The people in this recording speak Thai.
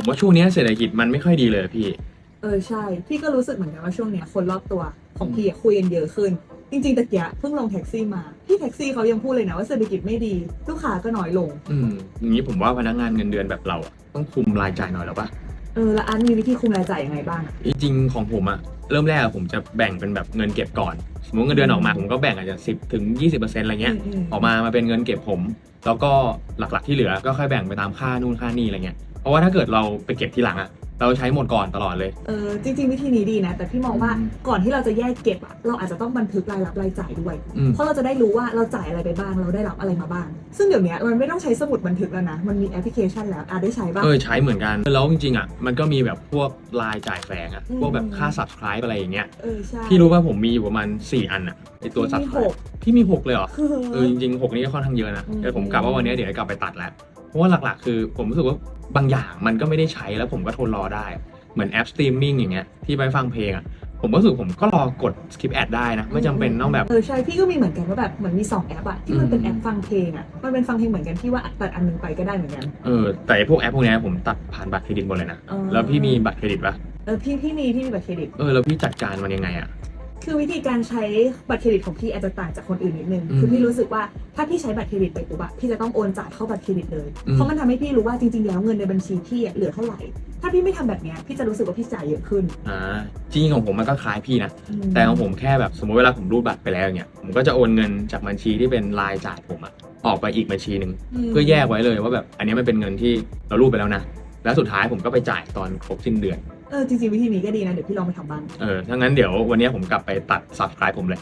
ผมว่าช่วงเนี้ยเศรษฐกิจมันไม่ค่อยดีเลยพี่ เออใช่ พี่ก็รู้สึกเหมือนกันว่าช่วงเนี้ยคนรอบตัวของพี่อะคุยกันเยอะขึ้น จริงๆตะเกียะเพิ่งลงแท็กซี่มา พี่แท็กซี่เขายังพูดเลยนะว่าเศรษฐกิจไม่ดี ลูกค้าก็น้อยลง อืมอย่างนี้ผมว่าพนักงานเงินเดือนแบบเราอะต้องคุมรายจ่ายหน่อยแล้วปะ เออแล้วอันมีวิธีคุมรายจ่ายยังไงบ้างอะจริงๆของผมอะเริ่มแรกอะผมจะแบ่งเป็นแบบเงินเก็บก่อนสมมติเงินเดือนออกมาผมก็แบ่งอาจจะสิบถึงยี่สิบเปอร์เซ็นต์อะไรเงี้ยมออกมามาเป็นเงินเก็บผม แล้วก็หลักๆที่เหลือก็ค่อยแบ่งไปตามค่านู่นค่านี่อะไรเงี้ยเพราะว่าถ้าเกิดเราไปเก็บทีหลังอะ เราใช้หมดก่อนตลอดเลย เออจริง ๆ วิธีนี้ดีนะ แต่พี่มองว่าอืมก่อนที่เราจะแยกเก็บอะเราอาจจะต้องบันทึกรายรับรายจ่ายด้วย อืม เพราะเราจะได้รู้ว่าเราจ่ายอะไรไปบ้างเราได้รับอะไรมาบ้าง ซึ่งเดี๋ยวนี้มันไม่ต้องใช้สมุดบันทึกแล้วนะ มันมีแอปพลิเคชันแล้วอาได้ใช้บ้าง เออใช้เหมือนกัน แล้วจริงๆอะมันก็มีแบบพวกรายจ่ายแฝงอะอืม พวกแบบค่า subscribe อะไรอย่างเงี้ยเออใช่พี่รู้ว่าผมมีอยู่ประมาณ 4 อันอะไอตัวพี่มีห subscribe ก พี่มีหกเลยเหรอคือเออจริงๆหกนี่ก็ค่อนข้างเยอะนะอืมเดี๋ยวผมกลับว่าวันนี้เดี๋ยวจะกลับไปตัดแล้ว เพราะว่าหลักๆ คือผมรู้สึกว่าบางอย่างมันก็ไม่ได้ใช้แล้วผมก็ทนรอได้ เหมือนแอปสตรีมมิ่งอย่างเงี้ยที่ไปฟังเพลงอะผมก็รู้สึกผมก็รอกด skip ad ได้นะ ไม่จำเป็นต้องแบบ เออใช่ พี่ก็มีเหมือนกันว่าแบบเหมือนมี 2 แอปอะที่มันเป็นอืมแอปฟังเพลงอะมันเป็นฟังเพลงเหมือนกันที่ว่าตัดอันหนึงไปก็ได้เหมือนกัน เออ แต่ไอ้พวกแอปพวกเนี้ยผมตัดผ่านบัตรเครดิตหมดเลยนะอ๋อแล้วพี่มีบัตรเครดิตปะเออพี่พี่มีพี่มีบัตรเครดิต เออแล้วพี่จัดการมันยังไงอะ คือวิธีการใช้บัตรเครดิตของพี่อาจจะต่างจากคนอื่นนิดนึง อืมคือพี่รู้สึกว่าถ้าพี่ใช้บัตรเครดิตไปปุ๊บอะพี่จะต้องโอนจ่ายเข้าบัตรเครดิตเลย อืม เพราะมันทำให้พี่รู้ว่าจริงๆ แล้วเงินในบัญชีพี่อะเหลือเท่าไหร่ ถ้าพี่ไม่ทำแบบเนี้ยพี่จะรู้สึกว่าพี่จ่ายเยอะขึ้นอ่าจริงๆของผมมันก็คล้ายพี่นะ อืมแต่ของผมแค่แบบสมมติเวลาผมรูดบัตรไปแล้วเนี่ยผมก็จะโอนเงินจากบัญชีที่เป็นรายจ่ายผมอะออกไปอีกบัญชีหนึ่งมเพื่อแยกไว้เลยว่าแบบอันนี้มันเป็นเงินที่เรารูดไปแล้วนะ แล้วสุดท้ายผมก็ไปจ่ายตอนครบสิ้นเดือน เออจริงๆวิธีนี้ก็ดีนะ เดี๋ยวพี่ลองไปทำบ้าง เออถ้างั้นเดี๋ยววันนี้ผมกลับไปตัด subscribe ผมเลย